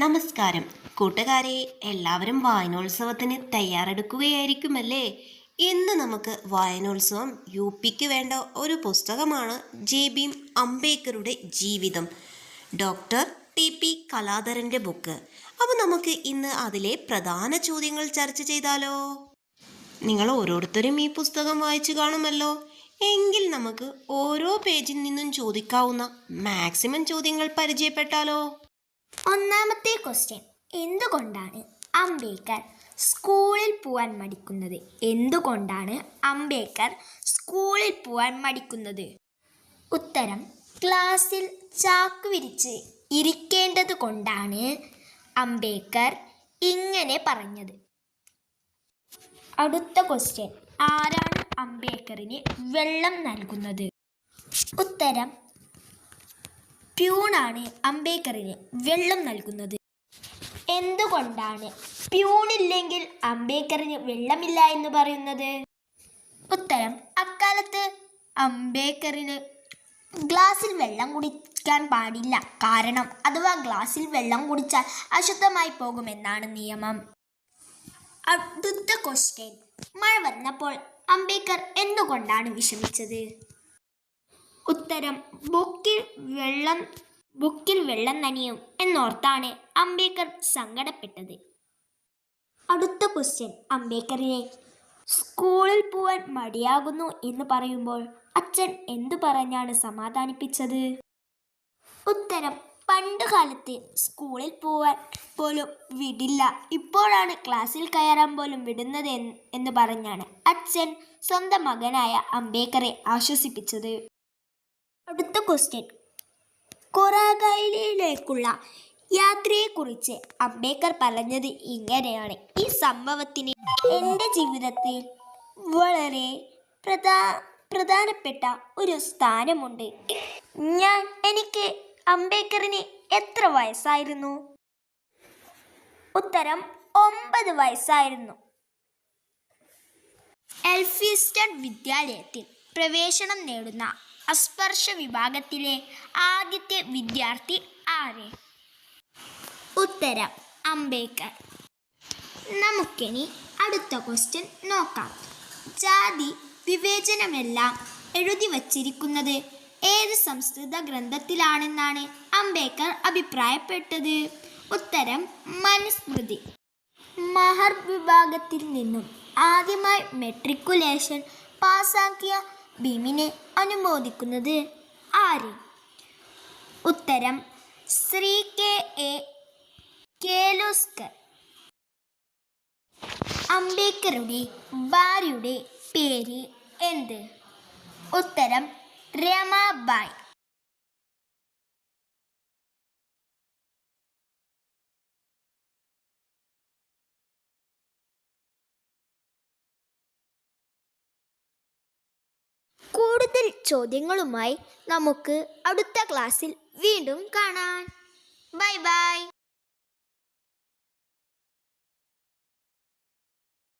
നമസ്കാരം. കൂട്ടുകാരെ എല്ലാവരും വായനോത്സവത്തിന് തയ്യാറെടുക്കുകയായിരിക്കുമല്ലേ? ഇന്ന് നമുക്ക് വായനോത്സവം യു പിക്ക് വേണ്ട ഒരു പുസ്തകമാണ് ജെ. ബീം അംബേദ്കറുടെ ജീവിതം. Doctor T. പി. കലാധരന്റെ ബുക്ക്. അപ്പോൾ നമുക്ക് ഇന്ന് അതിലെ പ്രധാന ചോദ്യങ്ങൾ ചർച്ച ചെയ്താലോ? നിങ്ങൾ ഓരോരുത്തരും ഈ പുസ്തകം വായിച്ചു കാണുമല്ലോ. എങ്കിൽ നമുക്ക് ഓരോ പേജിൽ നിന്നും ചോദിക്കാവുന്ന മാക്സിമം ചോദ്യങ്ങൾ പരിചയപ്പെട്ടാലോ? ഒന്നാമത്തെ ക്വസ്റ്റ്യൻ എന്തുകൊണ്ടാണ് അംബേദ്കർ സ്കൂളിൽ പോവാൻ മടിക്കുന്നത്? എന്തുകൊണ്ടാണ് അംബേദ്കർ സ്കൂളിൽ പോവാൻ മടിക്കുന്നത്? ഉത്തരം ക്ലാസ്സിൽ ചാക്ക് വിരിച്ച് ഇരിക്കേണ്ടത് കൊണ്ടാണ് അംബേദ്കർ ഇങ്ങനെ പറഞ്ഞത്. അടുത്ത ക്വസ്റ്റ്യൻ ആരാണ് അംബേദ്കറിന് വെള്ളം നൽകുന്നത്? ഉത്തരം പ്യൂണാണ് അംബേദ്കറിന് വെള്ളം നൽകുന്നത്. എന്തുകൊണ്ടാണ് പ്യൂണില്ലെങ്കിൽ അംബേദ്കറിന് വെള്ളമില്ല എന്ന് പറയുന്നത്? ഉത്തരം അക്കാലത്ത് അംബേദ്കറിന് ഗ്ലാസ്സിൽ വെള്ളം കുടിക്കാൻ പാടില്ല. കാരണം അഥവാ ഗ്ലാസ്സിൽ വെള്ളം കുടിച്ചാൽ അശുദ്ധമായി പോകുമെന്നാണ് നിയമം. അടുത്ത ക്വസ്റ്റ്യൻ മഴ വന്നപ്പോൾ അംബേദ്കർ എന്തുകൊണ്ടാണ് വിഷമിച്ചത്? ഉത്തരം ബുക്കിൽ വെള്ളം ബുക്കിൽ വെള്ളം നനിയും എന്നോർത്താണ് അംബേദ്കർ സങ്കടപ്പെട്ടത്. അടുത്ത ക്വസ്റ്റ്യൻ അംബേദ്കറിനെ സ്കൂളിൽ പോവാൻ മടിയാകുന്നു എന്ന് പറയുമ്പോൾ അച്ഛൻ എന്തു പറഞ്ഞാണ് സമാധാനിപ്പിച്ചത്? ഉത്തരം പണ്ട് കാലത്ത് സ്കൂളിൽ പോവാൻ പോലും വിടില്ല. ഇപ്പോഴാണ് ക്ലാസ്സിൽ കയറാൻ പോലും വിടുന്നത് എന്ന് പറഞ്ഞാണ് അച്ഛൻ സ്വന്തം മകനായ അംബേദ്കറെ ആശ്വസിപ്പിച്ചത്. അടുത്ത ക്വസ്റ്റ്യൻ കൊറാഗായിലേക്കുള്ള യാത്രയെക്കുറിച്ച് അംബേദ്കർ പറഞ്ഞത് ഇങ്ങനെയാണ്. ഈ സംഭവത്തിന് എന്റെ ജീവിതത്തിൽ വളരെ പ്രധാ പ്രധാനപ്പെട്ട ഒരു സ്ഥാനമുണ്ട്. ഞാൻ എനിക്ക് അംബേദ്കറിന് എത്ര വയസ്സായിരുന്നു? ഉത്തരം ഒമ്പത് വയസ്സായിരുന്നു. എൽഫിസ്റ്റൺ വിദ്യാലയത്തിൽ പ്രവേശനം നേടുന്ന അസ്പർശ വിഭാഗത്തിലെ ആദ്യത്തെ വിദ്യാർത്ഥി ആര്? ഉത്തരം അംബേദ്കർ. നമുക്കിനി അടുത്ത ക്വസ്റ്റ്യൻ നോക്കാം. ജാതി വിവേചനമെല്ലാം എഴുതി വച്ചിരിക്കുന്നത് ഏത് സംസ്കൃത ഗ്രന്ഥത്തിലാണെന്നാണ് അംബേദ്കർ അഭിപ്രായപ്പെട്ടത്? ഉത്തരം മനുസ്മൃതി. മഹർ വിഭാഗത്തിൽ നിന്നും ആദ്യമായി മെട്രിക്കുലേഷൻ പാസാക്കിയ ഭീമിനെ അനുമോദിക്കുന്നത് ആര്? ഉത്തരം ശ്രീ കെ എ കേലോസ്കർ. അംബേദ്കറുടെ ഭാര്യയുടെ പേര് എന്ത്? ഉത്തരം രമാബായ്. ചോദ്യങ്ങളുമായി നമുക്ക് അടുത്ത ക്ലാസ്സിൽ വീണ്ടും കാണാം. Bye bye.